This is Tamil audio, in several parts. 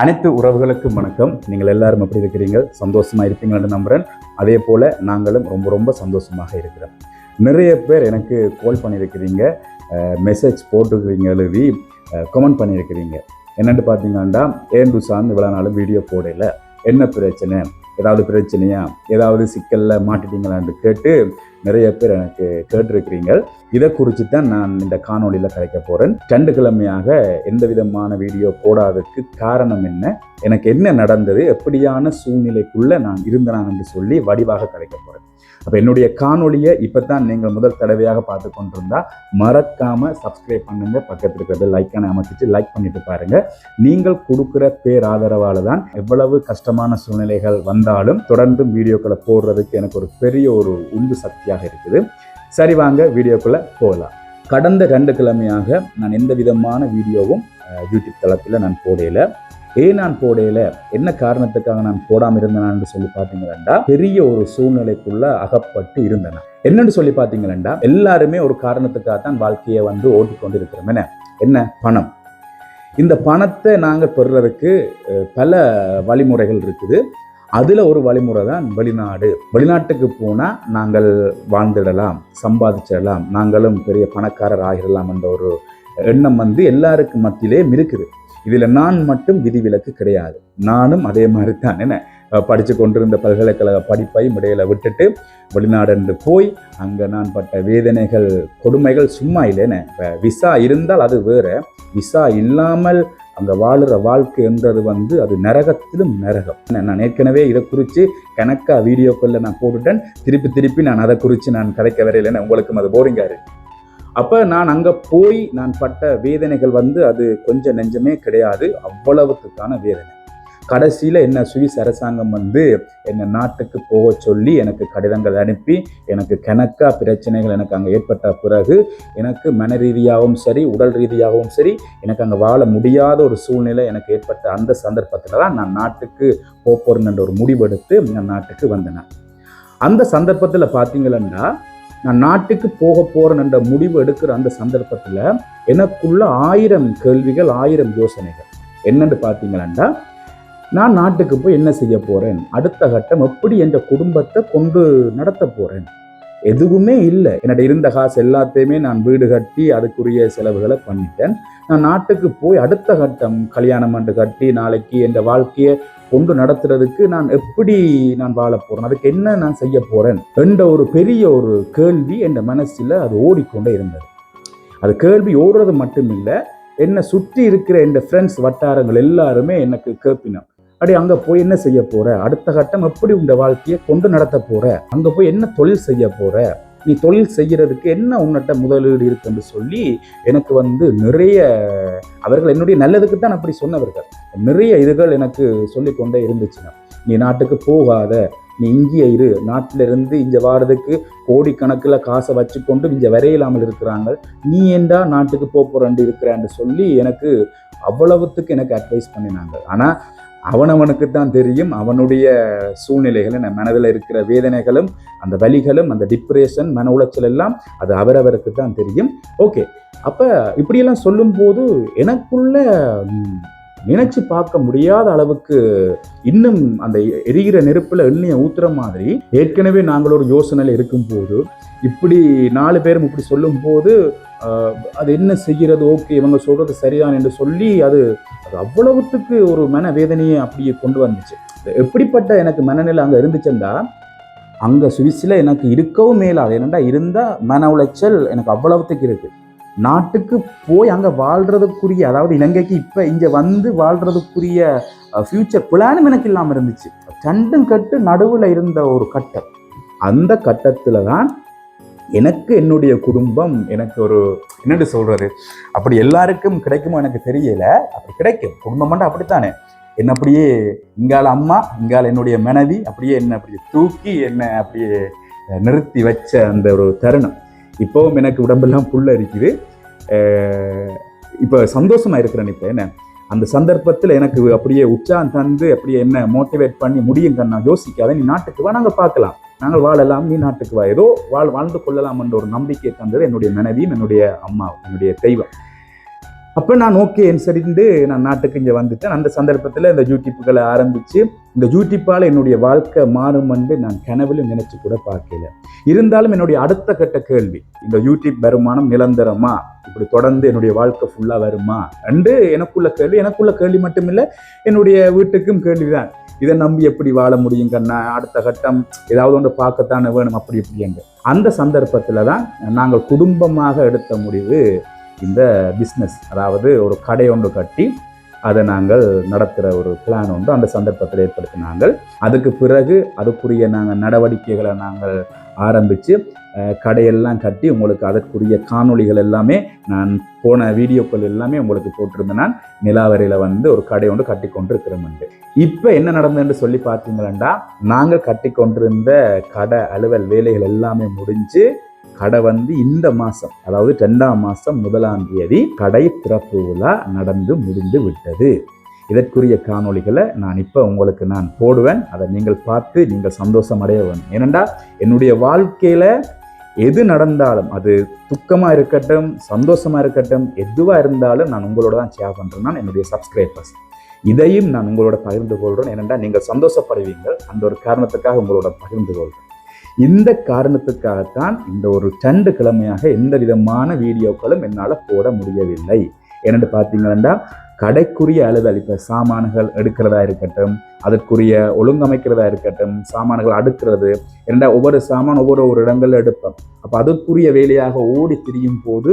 அனைத்து உறவுகளுக்கும் வணக்கம். நீங்கள் எல்லாரும் எப்படி இருக்கிறீங்க சந்தோஷமா இருப்பீங்கன்னு நம்புறேன். அதே போல நாங்களும் ரொம்ப ரொம்ப சந்தோஷமாக இருக்கிறோம். நிறைய பேர் எனக்கு கால் பண்ணியிருக்கிறீங்க. மெசேஜ் போட்டுருக்கிறீங்க எழுதி கமெண்ட் பண்ணியிருக்கிறீங்க. என்னென்னு பார்த்தீங்கன்னா ஏன் சார்ந்து இவ்வளோ நாளும் வீடியோ போடல. என்ன பிரச்சனை? ஏதாவது பிரச்சனையா? ஏதாவது சிக்கலில் மாட்டிட்டீங்களான்னு கேட்டு நிறைய பேர் எனக்கு கேட்டிருக்கிறீங்க. இதை குறித்து தான் நான் இந்த காணொளியில் கலைக்க போகிறேன் ரெண்டு கிழமையாக எந்த விதமான வீடியோ போடாததுக்கு காரணம் என்ன? எனக்கு என்ன நடந்தது? எப்படியான சூழ்நிலைக்குள்ளே நான் இருந்தேன் என்று சொல்லி வடிவாக கலைக்க போகிறேன் அப்போ என்னுடைய காணொளியை இப்போ தான் நீங்கள் முதல் தடவையாக பார்த்து கொண்டிருந்தா மறக்காமல் சப்ஸ்கிரைப் பண்ணுங்கள் பக்கத்தில் இருக்கிறது லைக்கான அமைச்சிட்டு லைக் பண்ணிட்டு பாருங்க. நீங்கள் கொடுக்குற பேராதரவால் தான் எவ்வளவு கஷ்டமான சூழ்நிலைகள் வந்தாலும் தொடர்ந்து வீடியோக்களை போடுறதுக்கு எனக்கு ஒரு பெரிய ஒரு உந்து சக்தியாக இருக்குது. சரி வாங்க வீடியோக்குள்ளே போகலாம் கடந்த ரெண்டு கிழமையாக நான் எந்த விதமான வீடியோவும் யூடியூப் தளத்தில் நான் போடையில ஏன் நான் போடையில என்ன காரணத்துக்காக நான் போடாமல் இருந்தேனான்னு சொல்லி பார்த்தீங்கன்னா பெரிய ஒரு சூழ்நிலைக்குள்ள அகப்பட்டு இருந்தேன். என்னன்னு சொல்லி பார்த்தீங்கன்னா எல்லாருமே ஒரு காரணத்துக்காக தான் வாழ்க்கையை வந்து ஓட்டிக்கொண்டு இருக்கிறோம் என்ன? என்ன? பணம். இந்த பணத்தை நாங்கள் பெறுறதுக்கு பல வழிமுறைகள் இருக்குது. அதில் ஒரு வழிமுறை தான் வெளிநாடு. வெளிநாட்டுக்கு போனால் நாங்கள் வாழ்ந்துடலாம் சம்பாதிச்சிடலாம் நாங்களும் பெரிய பணக்காரர் ஆகிடலாம் என்ற ஒரு எண்ணம் வந்து எல்லாருக்கும் மத்தியிலே இருக்குது இதில் நான் மட்டும் விதிவிலக்கு கிடையாது. நானும் அதே மாதிரி தான் என்ன? படித்து படிச்சு கொண்டிருந்த பல்கலைக்கழக படிப்பையும் இடையில விட்டுட்டு வெளிநாடன்று போய் அங்கே நான் பட்ட வேதனைகள் கொடுமைகள் சும்மா இல்லைன்னு இப்போ விசா இருந்தால் அது வேற. விசா இல்லாமல் அங்கே வாழுற வாழ்க்கை என்றது வந்து அது நரகத்திலும் நரகம். நான் ஏற்கனவே இதை குறித்து கணக்காக வீடியோக்களில் நான் போட்டுட்டேன். திருப்பி திருப்பி நான் அதை குறித்து நான் கதைக்க வரையிலேன்னு உங்களுக்கும் அது போரிங்காக இருக்கு. அப்போ நான் அங்கே போய் நான் பட்ட வேதனைகள் வந்து அது கொஞ்சம் நெஞ்சமே கிடையாது அவ்வளவுத்துக்கான வேதனை. கடைசியில் என்ன சுவிஸ் அரசாங்கம் வந்து என்னை நாட்டுக்கு போக சொல்லி எனக்கு கடிதங்கள் அனுப்பி எனக்கு கணக்காக பிரச்சனைகள் எனக்கு அங்கே ஏற்பட்ட பிறகு எனக்கு மன ரீதியாகவும் சரி உடல் ரீதியாகவும் சரி எனக்கு அங்கே வாழ முடியாத ஒரு சூழ்நிலை எனக்கு ஏற்பட்ட அந்த சந்தர்ப்பத்தில் தான் நான் நாட்டுக்கு போகிறேன் என்ற ஒரு முடிவெடுத்து நான் நாட்டுக்கு வந்தேன். அந்த சந்தர்ப்பத்தில் பார்த்தீங்களா நான் நாட்டுக்கு போக போறேன் என்ற முடிவு எடுக்கிற அந்த சந்தர்ப்பத்தில் எனக்குள்ள ஆயிரம் கேள்விகள் ஆயிரம் யோசனைகள். என்னன்னு பார்த்தீங்கன்னா நான் நாட்டுக்கு போய் என்ன செய்ய போறேன்? அடுத்த கட்டம் எப்படி என்ற குடும்பத்தை கொண்டு நடத்த போறேன்? எதுவுமே இல்லை. என்னோட இருந்த காசு எல்லாத்தையுமே நான் வீடு கட்டி அதுக்குரிய செலவுகளை பண்ணிட்டேன். நான் நாட்டுக்கு போய் அடுத்த கட்டம் கல்யாணம் பண்ணி கட்டி நாளைக்கு என் வாழ்க்கையை கொண்டு நடத்துறதுக்கு நான் எப்படி நான் வாழ போறேன்? அதுக்கு என்ன நான் செய்ய போறேன்? என்ற ஒரு பெரிய ஒரு கேள்வி என் மனசில் அது ஓடிக்கொண்டே இருந்தது. அது கேள்வி ஓடுறது மட்டும் இல்லை என்னை சுற்றி இருக்கிற என் ஃப்ரெண்ட்ஸ் வட்டாரங்கள் எல்லாருமே எனக்கு கேட்பினோம் அடி அங்கே போய் என்ன செய்ய போற? அடுத்த கட்டம் எப்படி உங்க வாழ்க்கையை கொண்டு நடத்த போற? அங்கே போய் என்ன தொழில் செய்ய போற? நீ தொழில் செய்கிறதுக்கு என்ன உன்னட்ட முதலீடு இருக்குன்னு சொல்லி எனக்கு வந்து நிறைய அவர்கள் என்னுடைய நல்லதுக்கு தான் அப்படி சொன்னவர்கள். நிறைய இதுகள் எனக்கு சொல்லிக்கொண்டே இருந்துச்சுன்னா நீ நாட்டுக்கு போகாத. நீ இங்கே இரு. நாட்டிலிருந்து இங்கே வாரதுக்கு கோடிக்கணக்கில் காசை வச்சுக்கொண்டு இங்கே வரையில்லாமல் இருக்கிறாங்க. நீ ஏண்டா நாட்டுக்கு போக போகிறேன் இருக்கிறான்னு சொல்லி எனக்கு அவ்வளவுத்துக்கு எனக்கு அட்வைஸ் பண்ணினாங்க. ஆனால் அவனவனுக்கு தான் தெரியும். அவனுடைய சூழ்நிலைகளும் மனதில் இருக்கிற வேதனைகளும் அந்த வலிகளும் அந்த டிப்ரெஷன் மன உளைச்சல் எல்லாம் அது அவரவருக்கு தான் தெரியும். ஓகே அப்போ இப்படியெல்லாம் சொல்லும்போது எனக்குள்ள நினைச்சு பார்க்க முடியாத அளவுக்கு இன்னும் அந்த எரிகிற நெருப்பில் எண்ணெயை ஊத்துற மாதிரி ஏற்கனவே நாங்கள் ஒரு யோசனையில் இருக்கும்போது இப்படி நாலு பேரும் இப்படி சொல்லும்போது அது என்ன செய்கிறது? ஓகே இவங்க சொல்றது சரிதான் என்று சொல்லி அது அது அவ்வளவுத்துக்கு ஒரு மனவேதனையை அப்படியே கொண்டு வந்துச்சு. எப்படிப்பட்ட எனக்கு மனநிலை அங்கே இருந்துச்சுன்னா அங்கே சுவிஸில் எனக்கு இருக்கவும் மேலாது. என்னென்னா இருந்தால் மன உளைச்சல் எனக்கு அவ்வளவுத்துக்கு இருக்குது நாட்டுக்கு போய் அங்கே வாழ்கிறதுக்குரிய அதாவது இலங்கைக்கு இப்போ இங்கே வந்து வாழ்கிறதுக்குரிய ஃப்யூச்சர் பிளானும் எனக்கு இல்லாமல் இருந்துச்சு. சண்டும் கட்டு நடுவில் இருந்த ஒரு கட்டம். அந்த கட்டத்தில் தான் எனக்கு என்னுடைய குடும்பம் எனக்கு ஒரு என்னட்டு சொல்றது? அப்படி எல்லாருக்கும் கிடைக்குமோ எனக்கு தெரியல. அப்படி கிடைக்கும். குடும்பம் மட்டும் அப்படித்தானே? என்ன அப்படியே இங்கால அம்மா இங்கால என்னுடைய மனைவி அப்படியே என்ன அப்படியே தூக்கி என்ன அப்படியே நிறுத்தி வச்ச அந்த ஒரு தருணம். இப்போவும் எனக்கு உடம்பெல்லாம் புல்ல இருக்குது இப்போ சந்தோஷமா இருக்கிறேன் இப்போ என்ன? அந்த சந்தர்ப்பத்தில் எனக்கு அப்படியே உற்சாகம் தந்து அப்படியே என்ன மோட்டிவேட் பண்ணி முடியும் நான் யோசிக்காத நீ நாட்டுக்கு வா நாங்கள் பார்க்கலாம். நாங்கள் வாழலாம் நீ நாட்டுக்கு வா. ஏதோ வாழ் வாழ்ந்து கொள்ளலாம் என்ற ஒரு நம்பிக்கை தந்தது என்னுடைய மனைவியும் என்னுடைய அம்மா என்னுடைய தெய்வம். அப்போ நான் ஓகே சரிண்டு நான் நாட்டுக்கு இங்கே வந்துட்டேன். அந்த சந்தர்ப்பத்தில் இந்த யூடியூப்புகளை ஆரம்பித்து இந்த யூடியூப்பால் என்னுடைய வாழ்க்கை மாறும் என்று நான் கனவிலும் நினைச்சு கூட பார்க்கல. இருந்தாலும் என்னுடைய அடுத்த கட்ட கேள்வி இந்த யூடியூப் வருமானம் நிரந்தரமா? இப்படி தொடர்ந்து என்னுடைய வாழ்க்கை ஃபுல்லாக வருமா? என்று எனக்குள்ள கேள்வி எனக்குள்ள கேள்வி மட்டுமில்லை என்னுடைய வீட்டுக்கும் கேள்விதான். இதை நம்பி எப்படி வாழ முடியும் கண்ணா அடுத்த கட்டம் ஏதாவது ஒன்று பார்க்கத்தானே வேணும்? அப்படி இப்படி என்று அந்த சந்தர்ப்பத்தில் தான் நாங்கள் குடும்பமாக எடுத்த முடிவு இந்த பிஸ்னஸ் அதாவது ஒரு கடை ஒன்று கட்டி அதை நாங்கள் நடத்துகிற ஒரு பிளான் ஒன்று அந்த சந்தர்ப்பத்தில் ஏற்படுத்தினாங்கள் அதுக்கு பிறகு அதுக்குரிய நாங்கள் நடவடிக்கைகளை நாங்கள் ஆரம்பித்து கடையெல்லாம் கட்டி உங்களுக்கு அதற்குரிய காணொளிகள் எல்லாமே நான் போன வீடியோக்கள் எல்லாமே உங்களுக்கு போட்டிருந்தேன் நான் நிலாவரையில் வந்து ஒரு கடை ஒன்று கட்டி கொண்டிருக்கிறோம் இப்போ என்ன நடந்ததுன்னு சொல்லி பார்த்தீங்களா நாங்கள் கட்டி கொண்டிருந்த கடை அலுவல் வேலைகள் எல்லாமே முடிஞ்சு கடை வந்து இந்த மாதம் அதாவது ரெண்டாம் மாதம் முதலாம் தேதி கடை திறப்பு விழா நடந்து முடிந்து விட்டது. இதற்குரிய காணொளிகளை நான் இப்போ உங்களுக்கு நான் போடுவேன். அதை நீங்கள் பார்த்து நீங்கள் சந்தோஷம் அடைய வேணும் ஏனெண்டா என்னுடைய வாழ்க்கையில் எது நடந்தாலும் அது துக்கமாக இருக்கட்டும் சந்தோஷமாக இருக்கட்டும் எதுவாக இருந்தாலும் நான் உங்களோட தான் ஷேர் பண்ணுறேன்னா என்னுடைய சப்ஸ்கிரைபர்ஸ் இதையும் நான் உங்களோட பகிர்ந்து கொள்கிறேன் ஏனென்றால் நீங்கள் சந்தோஷப்படுவீங்கள். அந்த ஒரு காரணத்துக்காக உங்களோட பகிர்ந்து கொள்கிறேன் இந்த காரணத்துக்காகத்தான் இந்த ஒரு ரெண்டு கிழமையாக எந்த விதமான வீடியோக்களும் என்னால் போட முடியவில்லை. ஏனென்று பார்த்தீங்கன்னா கடைக்குரிய அலுவல் இப்போ சாமான்கள் எடுக்கிறதா இருக்கட்டும் அதற்குரிய ஒழுங்கமைக்கிறதா இருக்கட்டும் சாமான்கள் அடுக்கிறது ஏன்னா ஒவ்வொரு சாமான் ஒவ்வொரு ஒரு இடங்களில் எடுப்போம். அப்போ அதற்குரிய வேலையாக ஓடி திரியும் போது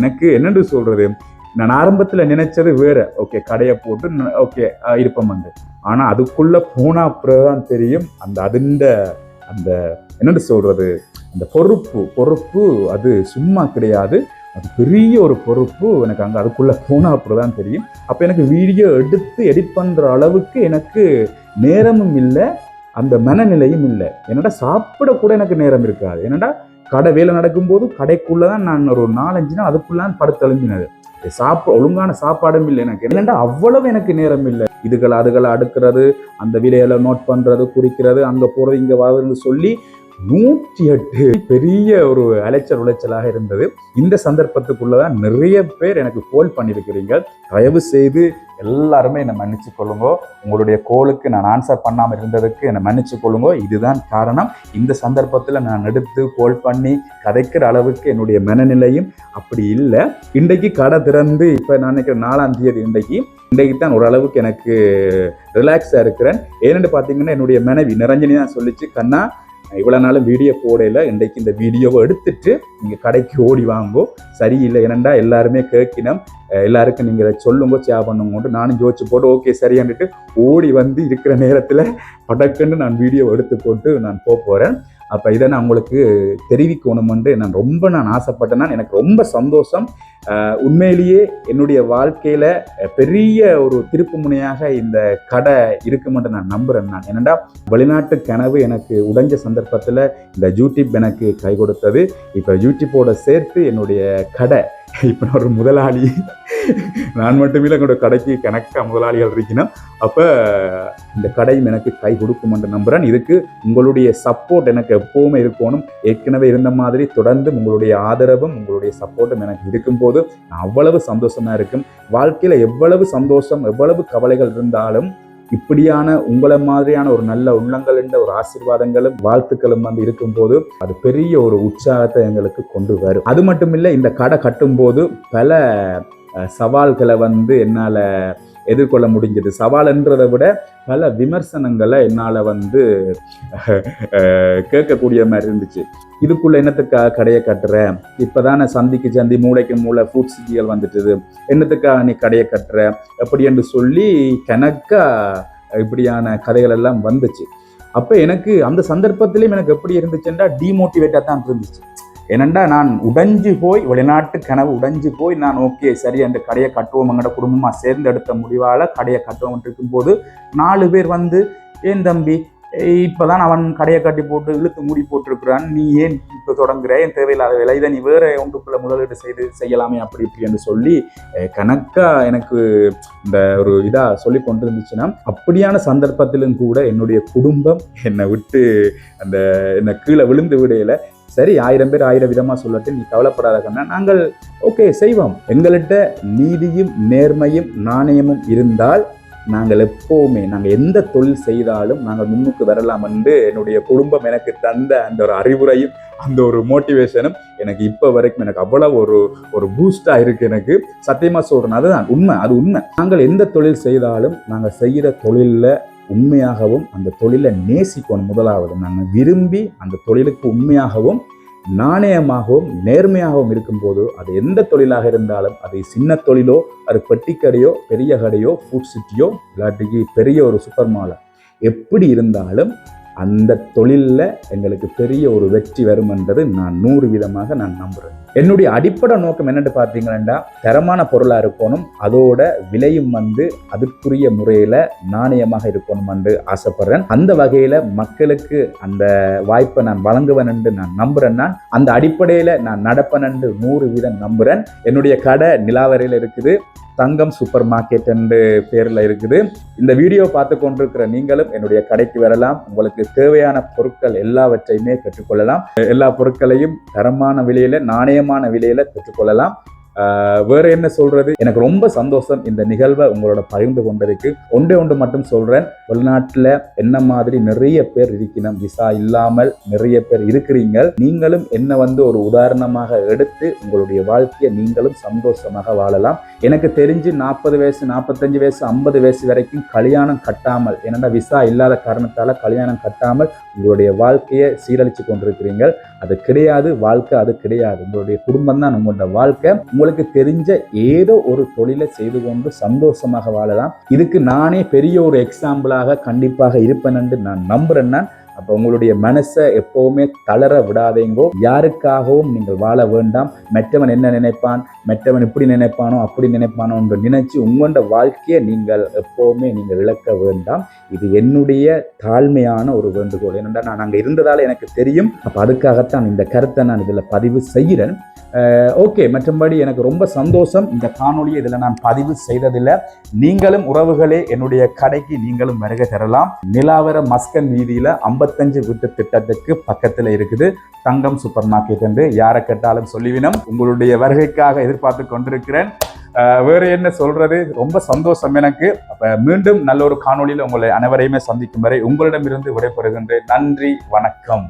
எனக்கு என்னென்று சொல்கிறது நான் ஆரம்பத்தில் நினைச்சது வேற. ஓகே கடையை போட்டு ஓகே இருப்பம் வந்து. ஆனால் அதுக்குள்ளே போனா பிறகுதான் தெரியும் அந்த அதுண்ட அந்த என்னென்று சொல்கிறது அந்த பொறுப்பு பொறுப்பு அது சும்மா கிடையாது. அது பெரிய ஒரு பொறுப்பு எனக்கு அங்கே அதுக்குள்ளே போனால் அப்படி தான் தெரியும். அப்போ எனக்கு வீடியோ எடுத்து எடிட் பண்ணுற அளவுக்கு எனக்கு நேரமும் இல்லை அந்த மனநிலையும் இல்லை. என்னடா சாப்பிடக்கூட எனக்கு நேரம் இருக்காது. என்னடா கடை வேலை நடக்கும்போது கடைக்குள்ளே தான் நான் ஒரு நாலஞ்சு நாள் அதுக்குள்ளே தான் படுத்தெழும்பினது சாப்பிட ஒழுங்கான சாப்பாடும் இல்லை எனக்கு. என்னென்னா அவ்வளவு எனக்கு நேரம் இல்லை. இதுகளை அதுகளை அடுக்கிறது அந்த விலையில நோட் பண்ணுறது குறிக்கிறது அங்கே போகிறது இங்கே வரதுன்னு சொல்லி நூற்றி எட்டு பெரிய ஒரு அலைச்சல் உளைச்சலாக இருந்தது. இந்த சந்தர்ப்பத்துக்குள்ளதான் நிறைய பேர் எனக்கு கோல் பண்ணியிருக்கிறீங்க தயவு செய்து எல்லாருமே என்னை மன்னிச்சு கொள்ளுங்க. உங்களுடைய கோலுக்கு நான் ஆன்சர் பண்ணாமல் இருந்ததுக்கு என்னை மன்னிச்சு கொள்ளுங்க. இதுதான் காரணம். இந்த சந்தர்ப்பத்தில் நான் எடுத்து கோல் பண்ணி கதைக்கிற அளவுக்கு என்னுடைய மனநிலையும் அப்படி இல்லை. இன்றைக்கு கடை திறந்து இப்போ நான் நினைக்கிற நாலாம் தேதி இன்றைக்கு இன்றைக்கு தான் ஓரளவுக்கு எனக்கு ரிலாக்ஸாக இருக்கிறேன். ஏன்னு பார்த்தீங்கன்னா என்னுடைய மனைவி நிரஞ்சனி தான் சொல்லிச்சு கண்ணா இவ்வளோ நாளும் வீடியோ போடையில் இன்றைக்கு இந்த வீடியோவை எடுத்துட்டு நீங்கள் கடைக்கு ஓடி வாங்கோ. சரியில்லை ஏனண்டா எல்லாருமே கேட்கினோம். எல்லாருக்கும் நீங்கள் இதை சொல்லுங்க சே பண்ணுங்கன்ட்டு நானும் ஜோதிச்சு போட்டு ஓகே சரியான்ட்டு ஓடி வந்து இருக்கிற நேரத்தில் படக்குன்னு நான் வீடியோ எடுத்து போட்டு நான் போக போகிறேன் அப்போ இதை நான் உங்களுக்கு தெரிவிக்கணுமென்று நான் ரொம்ப நான் ஆசைப்பட்டேன்னா எனக்கு ரொம்ப சந்தோஷம். உண்மையிலேயே என்னுடைய வாழ்க்கையில் பெரிய ஒரு திருப்பு முனையாக இந்த கடை இருக்குமென்று நான் நம்புகிறேன் நான். என்னென்னா வெளிநாட்டு கனவு எனக்கு உடைஞ்ச சந்தர்ப்பத்தில் இந்த யூடியூப் எனக்கு கை கொடுத்தது. இப்போ யூடியூப்போட சேர்த்து என்னுடைய கடை இப்போ நான் ஒரு முதலாளி. நான் மட்டுமே என்னோட கடைக்கு கணக்காக முதலாளிகள் இருக்கணும். அப்போ இந்த கடையும் எனக்கு கை கொடுக்கும் என்று நம்புகிறேன் இதுக்கு உங்களுடைய சப்போர்ட் எனக்கு எப்போவுமே இருக்கணும். ஏற்கனவே இருந்த மாதிரி தொடர்ந்து உங்களுடைய ஆதரவும் உங்களுடைய சப்போர்ட்டும் எனக்கு இருக்கும்போது நான் அவ்வளவு சந்தோஷமாக இருக்கும். வாழ்க்கையில் எவ்வளவு சந்தோஷம் எவ்வளவு கவலைகள் இருந்தாலும் இப்படியான உங்களை மாதிரியான ஒரு நல்ல உள்ளங்கள் என்ற ஒரு ஆசீர்வாதங்களும் வாழ்த்துக்களும் வந்து இருக்கும்போது அது பெரிய ஒரு உற்சாகத்தை எங்களுக்கு கொண்டு வரும். அது மட்டும் இல்லை இந்த கடை கட்டும்போது பல சவால்களை வந்து என்னால் எதிர்கொள்ள முடிஞ்சது. சவால்ன்றதை விட பல விமர்சனங்களை என்னால் வந்து கேட்கக்கூடிய மாதிரி இருந்துச்சு. இதுக்குள்ள என்னத்துக்காக கடையை கட்டுற இப்போதானே சந்திக்கு சந்தி மூளைக்கு மூளை ஃபுட் சிட்டிகள் வந்துட்டுது. என்னத்துக்காக நீ கடையை கட்டுற? அப்படி என்று சொல்லி கணக்காக இப்படியான கதைகள் எல்லாம் வந்துச்சு. அப்போ எனக்கு அந்த சந்தர்ப்பத்திலையும் எனக்கு எப்படி இருந்துச்சுன்னா டிமோட்டிவேட்டாக தான் இருந்துச்சு. ஏனெண்டா நான் உடைஞ்சு போய் வெளிநாட்டு கனவு உடைஞ்சு போய் நான் ஓகே சரி அந்த கடையை கட்டுவோம். எங்களோட குடும்பமாக சேர்ந்து எடுத்த முடிவால் கடையை கட்டுவோம் இருக்கும்போது நாலு பேர் வந்து ஏன் தம்பி? இப்போதான் அவன் கடையை கட்டி போட்டு இழுத்து மூடி போட்டிருக்கிறான். நீ ஏன் இப்போ தொடங்குற? ஏன் தேவையில்லாத வேலை இதை நீ வேற ஒன்றுக்குள்ள முதலீடு செய்து செய்யலாமே அப்படி இப்படி என்று சொல்லி கணக்காக எனக்கு இந்த ஒரு இதாக சொல்லி கொண்டு இருந்துச்சுன்னா அப்படியான சந்தர்ப்பத்திலும் கூட என்னுடைய குடும்பம் என்னை விட்டு அந்த என்னை கீழே விழுந்து விடையில சரி ஆயிரம் பேர் ஆயிரம் விதமாக சொல்லட்டு நீ கவலைப்படாத கண்ணா. நாங்கள் ஓகே செய்வோம். எங்கள்கிட்ட நீதியும் நேர்மையும் நாணயமும் இருந்தால் நாங்கள் எப்போவுமே நாங்கள் எந்த தொழில் செய்தாலும் நாங்கள் முன்னுக்கு வரலாம் என்று என்னுடைய குடும்பம் எனக்கு தந்த அந்த ஒரு அறிவுரையும் அந்த ஒரு மோட்டிவேஷனும் எனக்கு இப்போ வரைக்கும் எனக்கு அவ்வளோ ஒரு ஒரு பூஸ்டாக இருக்குது எனக்கு. சத்தியமாக சொல்கிறேன் அதுதான் உண்மை அது உண்மை. நாங்கள் எந்த தொழில் செய்தாலும் நாங்கள் செய்கிற தொழிலில் உண்மையாகவும் அந்த தொழிலை நேசிக்கணும் முதலாவது. நாங்கள் விரும்பி அந்த தொழிலுக்கு உண்மையாகவும் நாணயமாகவும் நேர்மையாகவும் இருக்கும்போது அது எந்த தொழிலாக இருந்தாலும் அது சின்ன தொழிலோ அது பெட்டிக்கடையோ பெரிய கடையோ ஃபுட் சிட்டியோ இல்லாட்டிக்கு பெரிய ஒரு சூப்பர் மாலை எப்படி இருந்தாலும் அந்த தொழிலில் எங்களுக்கு பெரிய ஒரு வெற்றி வரும் என்றது நான் நூறு விதமாக நான் நம்புகிறேன் என்னுடைய அடிப்படை நோக்கம் என்னென்னு பார்த்தீங்கன்னா தரமான பொருளாக இருக்கணும் அதோட விலையும் வந்து அதுக்குரிய முறையில் நாணயமாக இருக்கணும் என்று ஆசைப்படுறேன். அந்த வகையில் மக்களுக்கு அந்த வாய்ப்பை நான் வழங்குவேன் என்று நான் நம்புகிறேன் நான் அந்த அடிப்படையில் நான் நடப்பேன் என்று நூறு வீதம் நம்புகிறேன் என்னுடைய கடை நிலாவரையில் இருக்குது. தங்கம் சூப்பர் மார்க்கெட் என்று பேரில் இருக்குது. இந்த வீடியோ பார்த்து கொண்டிருக்கிற நீங்களும் என்னுடைய கடைக்கு வரலாம். உங்களுக்கு தேவையான பொருட்கள் எல்லாவற்றையுமே பெற்றுக்கொள்ளலாம். எல்லா பொருட்களையும் தரமான விலையில நாணயமான விலையில பெற்றுக்கொள்ளலாம். வேற என்ன சொல்றது? எனக்கு ரொம்ப சந்தோஷம் இந்த நிகழ்வை உங்களோட பகிர்ந்து கொண்டதுக்கு. ஒன்றே ஒன்று மட்டும் சொல்றேன். வெளிநாட்டில் என்ன மாதிரி நிறைய பேர் இருக்கணும். விசா இல்லாமல் நிறைய பேர் இருக்கிறீங்க. நீங்களும் என்ன வந்து ஒரு உதாரணமாக எடுத்து உங்களுடைய வாழ்க்கையை நீங்களும் சந்தோஷமாக வாழலாம். எனக்கு தெரிஞ்சு நாற்பது வயசு நாற்பத்தஞ்சு வயசு ஐம்பது வயசு வரைக்கும் கல்யாணம் கட்டாமல் என்னடா விசா இல்லாத காரணத்தால கல்யாணம் கட்டாமல் உங்களுடைய வாழ்க்கையை சீரழிச்சு கொண்டிருக்கிறீங்க. அது கிடையாது. வாழ்க்கை அது கிடையாது. உங்களுடைய குடும்பம் தான் உங்களோட வாழ்க்கை. உங்களுக்கு தெரிஞ்ச ஏதோ ஒரு தொழிலை செய்து கொண்டு சந்தோஷமாக வாழலாம். இதுக்கு நானே பெரிய ஒரு எக்ஸாம்பிளாக கண்டிப்பாக இருப்பேன் என்று நான் நம்புறேன் நான். அப்போ உங்களுடைய மனசை எப்பவுமே தளர விடாதீங்கோ. யாருக்காகவும் நீங்கள் வாழ வேண்டாம். மற்றவன் என்ன நினைப்பான்? மற்றவன் இப்படி நினைப்பானோ அப்படி நினைப்பானோ என்று நினைச்சு உங்களோட வாழ்க்கையை நீங்கள் எப்பவுமே நீங்கள் இழக்க வேண்டாம். இது என்னுடைய தாழ்மையான ஒரு வேண்டுகோள். ஏனென்றால் நான் அங்கே இருந்ததால் எனக்கு தெரியும். அப்போ அதுக்காகத்தான் இந்த கருத்தை நான் இதில் பதிவு செய்கிறேன். ஓகே மற்றபடி எனக்கு ரொம்ப சந்தோஷம். இந்த காணொலியை இதில் நான் பதிவு செய்ததில்லை. நீங்களும் உறவுகளே என்னுடைய கடைக்கு நீங்களும் வருகை தரலாம். நிலாவர மஸ்கன் வீதியில் ஐம்பத்தஞ்சு வீட்டு திட்டத்துக்கு பக்கத்தில் இருக்குது. தங்கம் சூப்பர் மார்க்கெட் என்று யாரை கேட்டாலும் சொல்லிவினம் உங்களுடைய வருகைக்காக எதிர்பார்த்து கொண்டிருக்கிறேன். வேறு என்ன சொல்றது? ரொம்ப சந்தோஷம் எனக்கு. அப்போ மீண்டும் நல்ல ஒரு காணொளியில் உங்களை அனைவரையுமே சந்திக்கும் வரை உங்களிடமிருந்து விடைபெறுகின்றேன். நன்றி வணக்கம்.